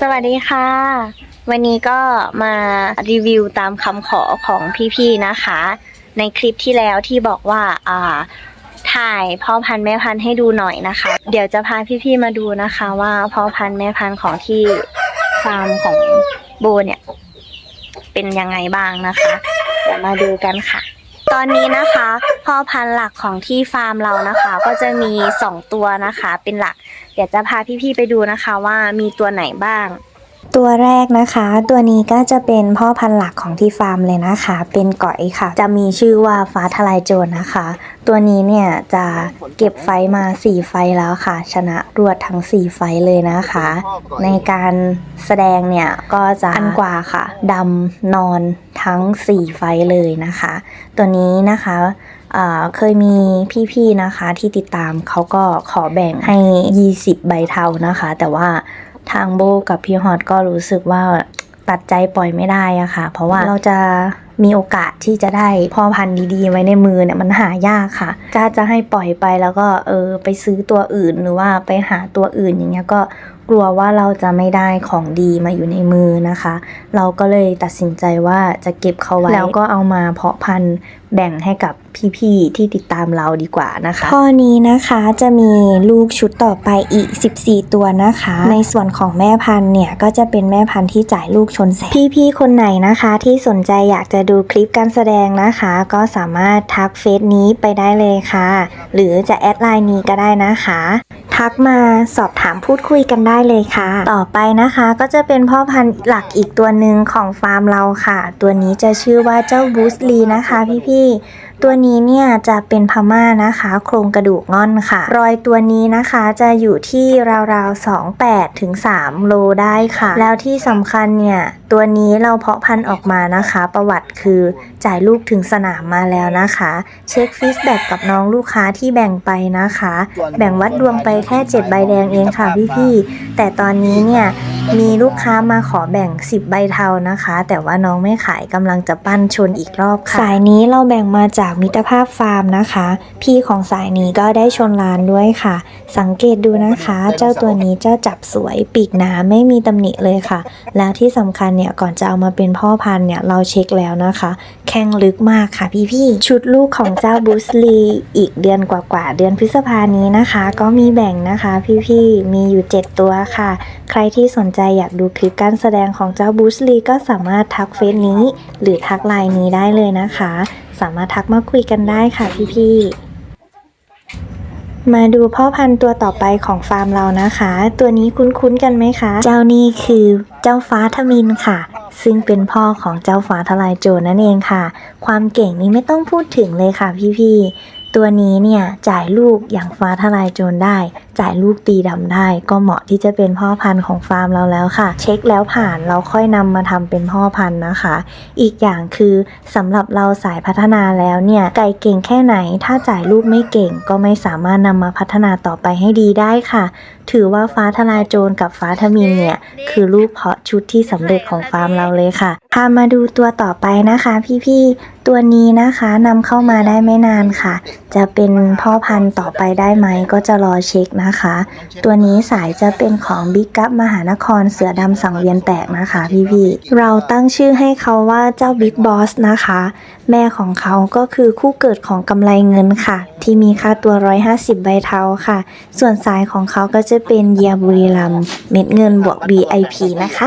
สวัสดีค่ะ วันนี้ก็มารีวิวตามคำขอของพี่ๆนะคะ ในคลิปที่แล้วที่บอกว่าอ่าถ่ายพ่อพันธุ์แม่พันธุ์ให้ดูหน่อยนะคะ เดี๋ยวจะพาพี่ๆมาดูนะคะ ว่าพ่อพันธุ์แม่พันธุ์ของที่ฟาร์มของโบเนี่ย เป็นยังไงบ้างนะคะ เดี๋ยวมาดูกันค่ะ ตอนนี้นะคะพ่อพันธุ์หลักของที่ฟาร์มเรานะคะ ก็จะมีสองตัวนะคะ เป็นหลัก เดี๋ยวจะพาพี่ๆไปดูนะคะว่ามีตัวไหนบ้าง ตัวแรกนะคะ ตัวนี้ก็จะเป็นพ่อพันธุ์หลักของที่ฟาร์มเลยนะคะ เป็นก๋อยค่ะ จะมีชื่อว่าฟ้าทลายโจรนะคะ ตัวนี้เนี่ยจะเก็บไฟมา 4 ไฟแล้วค่ะ ชนะรวดทั้ง 4 ไฟเลยนะคะ ในการแสดงเนี่ยก็จะอันกว่าค่ะดำนอนทั้ง 4 ไฟเลยนะคะ ตัวนี้นะคะเคยมีพี่ๆนะคะที่ติดตามเขาก็ขอแบ่งให้ 20 ใบเทานะคะ แต่ว่า ทางโบกับพี่ฮอตก็รู้สึกว่าตัดใจปล่อยไม่ได้อะค่ะ เพราะว่าเราจะมีโอกาสที่จะได้พ่อพันธุ์ดีๆ ไว้ในมือเนี่ยมันหายากค่ะจะจะให้ปล่อยไปแล้วก็เออไปซื้อตัวอื่นหรือว่าไปหาตัวอื่นอย่างเงี้ยก็ กลัวว่าเราจะไม่ได้ของดีมาอยู่ในมือนะคะ เราก็เลยตัดสินใจว่าจะเก็บเขาไว้ แล้วก็เอามาเพาะพันธุ์แบ่งให้กับพี่ๆที่ติดตามเราดีกว่านะคะข้อนี้นะคะจะมีลูกชุดต่อไปอีก 14 ตัวนะคะ ในส่วนของแม่พันธุ์เนี่ยก็จะเป็นแม่พันธุ์ที่จ่ายลูกชนแสนพี่ๆคนไหนนะคะที่สนใจอยากจะดูคลิปการแสดงนะคะ ก็สามารถทักเฟซนี้ไปได้เลยค่ะ หรือจะแอดไลน์นี้ก็ได้นะคะ ทักมาสอบถามพูดคุยกันได้เลยค่ะ ต่อไปนะคะก็จะเป็นพ่อพันธุ์หลักอีกตัวหนึ่งของฟาร์มเราค่ะ ตัวนี้จะชื่อว่าเจ้าบูสลีนะคะพี่ๆ ตัวนี้เนี่ยจะเป็นพม่านะคะ โครงกระดูกง่อนค่ะ รอยตัวนี้นะคะจะอยู่ที่ราวๆ 28ถึง3โลได้ค่ะ แล้วที่สำคัญเนี่ยตัวนี้เราเพาะพันธุ์ออกมานะคะ ประวัติคือจ่ายลูกถึงสนามมาแล้วนะคะ เช็คฟีดแบ็กกับน้องลูกค้าที่แบ่งไปนะคะ แบ่งวัดดวงไปแค่ 7 ใบแดงเองค่ะพี่ๆแต่ตอนนี้เนี่ยมีลูกค้ามาขอแบ่ง 10 ใบเทานะคะ แต่ว่าน้องไม่ขายกำลังจะปั้นชนอีกรอบค่ะ สายนี้เราแบ่งมาจากมิตรภาพฟาร์มนะคะ พี่ของสายนี้ก็ได้ชนลานด้วยค่ะ สังเกตดูนะคะ เจ้าตัวนี้เจ้าจับสวยปีกหนาไม่มีตำหนิเลยค่ะ แล้วที่สำคัญเนี่ยก่อนจะเอามาเป็นพ่อพันธุ์เนี่ยเราเช็คแล้วนะคะ แข้งลึกมากค่ะพี่ๆ ชุดลูกของเจ้าบูสลีอีกเดือนกว่าๆ เดือนพฤษภานี้นะคะ ก็มีแบ่งนะคะพี่ๆ มีอยู่ 7 ตัวค่ะ ใครที่สนใจอยากดูคลิปการแสดงของเจ้าบูสลีก็สามารถทักเฟซนี้ หรือทักไลน์นี้ได้เลยนะคะ สามารถทักมาคุยกันได้ค่ะพี่ๆ มาดูพ่อพันธุ์ตัวต่อไปของฟาร์มเรานะคะ ตัวนี้คุ้นๆกันไหมคะ เจ้านี่คือเจ้าฟ้าทมินค่ะ ซึ่งเป็นพ่อของเจ้าฟ้าทลายโจรนั่นเองค่ะ ความเก่งนี้ไม่ต้องพูดถึงเลยค่ะพี่ๆ ตัวนี้เนี่ยจ่ายลูกอย่างฟ้าทลายโจรได้ จ่ายลูกตีดำได้ ก็เหมาะที่จะเป็นพ่อพันธุ์ของฟาร์มเราแล้วค่ะ เช็คแล้วผ่านเราค่อยนำมาทำเป็นพ่อพันธุ์นะคะ อีกอย่างคือสำหรับเราสายพัฒนาแล้วเนี่ยไก่เก่งแค่ไหน ถ้าจ่ายลูกไม่เก่ง ก็ไม่สามารถนำมาพัฒนาต่อไปให้ดีได้ค่ะ ถือว่าฟ้าทลายโจรกับฟ้าทมินเนี่ยคือลูกเพาะชุดที่สำเร็จของฟาร์มเราเลยค่ะพามาดูตัวต่อไปนะคะ พี่ๆ ตัวนี้นะคะนำเข้ามาได้ไม่นานค่ะ จะเป็นพ่อพันธุ์ต่อไปได้ไหมก็จะรอเช็คนะคะ ตัวนี้สายจะเป็นของบิ๊กกัปมหานครเสือดำสังเวียนแตกนะคะพี่ๆเราตั้งชื่อให้เขาว่าเจ้าบิ๊กบอสนะคะ แม่ของเขาก็คือคู่เกิดของกำไรเงินค่ะ ที่มีค่าตัว 150 ใบเทาค่ะ ส่วนสายของเขาก็จะเป็นเยียบุรีรัมเม็ดเงินบวก VIP นะคะ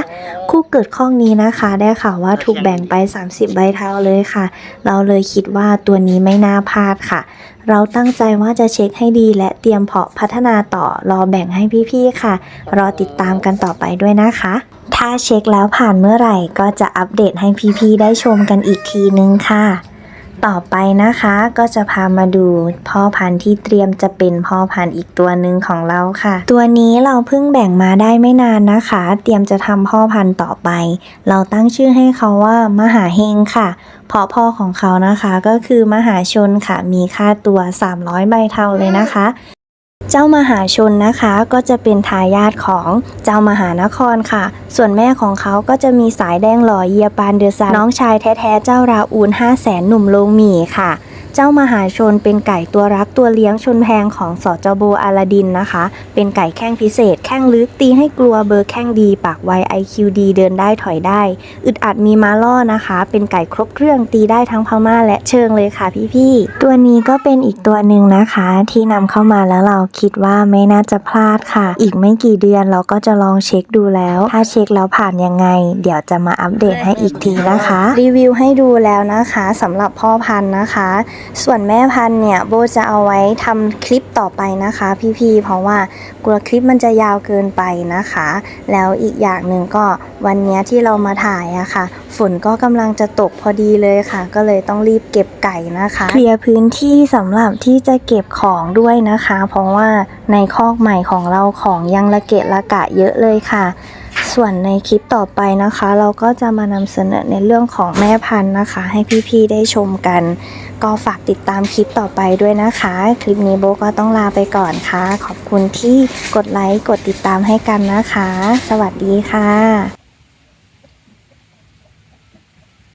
คู่เกิดข้องนี้นะคะ ได้ข่าวว่าถูกแบ่งไป 30 ใบเทาเลยค่ะเราเลยคิดว่าตัวนี้ไม่น่าพลาดค่ะ เราตั้งใจว่าจะเช็คให้ดีและเตรียมเพาะพัฒนาต่อรอแบ่งให้พี่ๆค่ะ รอติดตามกันต่อไปด้วยนะคะ ถ้าเช็คแล้วผ่านเมื่อไหร่ก็จะอัปเดตให้พี่ๆได้ชมกันอีกทีนึงค่ะต่อไปนะคะก็จะพามาดูพ่อพันธุ์ที่เตรียมจะเป็นพ่อพันธุ์อีกตัวหนึ่งของเราค่ะ ตัวนี้เราเพิ่งแบ่งมาได้ไม่นานนะคะ เตรียมจะทำพ่อพันธุ์ต่อไป เราตั้งชื่อให้เขาว่ามหาเฮงค่ะ พอพ่อของเขานะคะก็คือมหาชนค่ะมีค่าตัว 300 ใบเท่าเลยนะคะ เจ้ามหาชนนะคะก็จะเป็นทายาทของเจ้ามหานครค่ะ ส่วนแม่ของเขาก็จะมีสายแดงหล่อเยียปานเดือซาน้องชายแท้ๆเจ้าราอูน5 0 0แสนหนุ่มโลงหมีค่ะ เจ้ามหาชนเป็นไก่ตัวรักตัวเลี้ยงชนแพงของสจโบอาลาดินนะคะ เป็นไก่แข้งพิเศษ แข้งลึกตีให้กลัวเบอร์แข้งดี ปากไว IQ ดีเดินได้ถอยได้ อึดอัดมีมาล่อนะคะ เป็นไก่ครบเครื่องตีได้ทั้งพม่าและเชิงเลยค่ะพี่ๆ ตัวนี้ก็เป็นอีกตัวหนึ่งนะคะ ที่นำเข้ามาแล้วเราคิดว่าไม่น่าจะพลาดค่ะ อีกไม่กี่เดือนเราก็จะลองเช็คดูแล้ว ถ้าเช็คแล้วผ่านยังไง เดี๋ยวจะมาอัปเดตให้อีกทีนะคะ รีวิวให้ดูแล้วนะคะสำหรับพ่อพันธุ์นะคะส่วนแม่พันธุ์เนี่ยโบจะเอาไว้ทำคลิปต่อไปนะคะพี่ๆ เพราะว่ากลัวคลิปมันจะยาวเกินไปนะคะ แล้วอีกอย่างหนึ่งก็วันนี้ที่เรามาถ่ายอะค่ะ ฝนก็กำลังจะตกพอดีเลยค่ะ ก็เลยต้องรีบเก็บไก่นะคะ เคลียร์พื้นที่สำหรับที่จะเก็บของด้วยนะคะ เพราะว่าในคอกใหม่ของเราของยังละเกะละกะเยอะเลยค่ะ ส่วนในคลิปต่อไปนะคะ เราก็จะมานำเสนอในเรื่องของแม่พันธุ์นะคะ ให้พี่ๆได้ชมกัน ก็ฝากติดตามคลิปต่อไปด้วยนะคะ คลิปนี้โบก็ต้องลาไปก่อนค่ะ ขอบคุณที่กดไลค์กดติดตามให้กันนะคะ สวัสดีค่ะ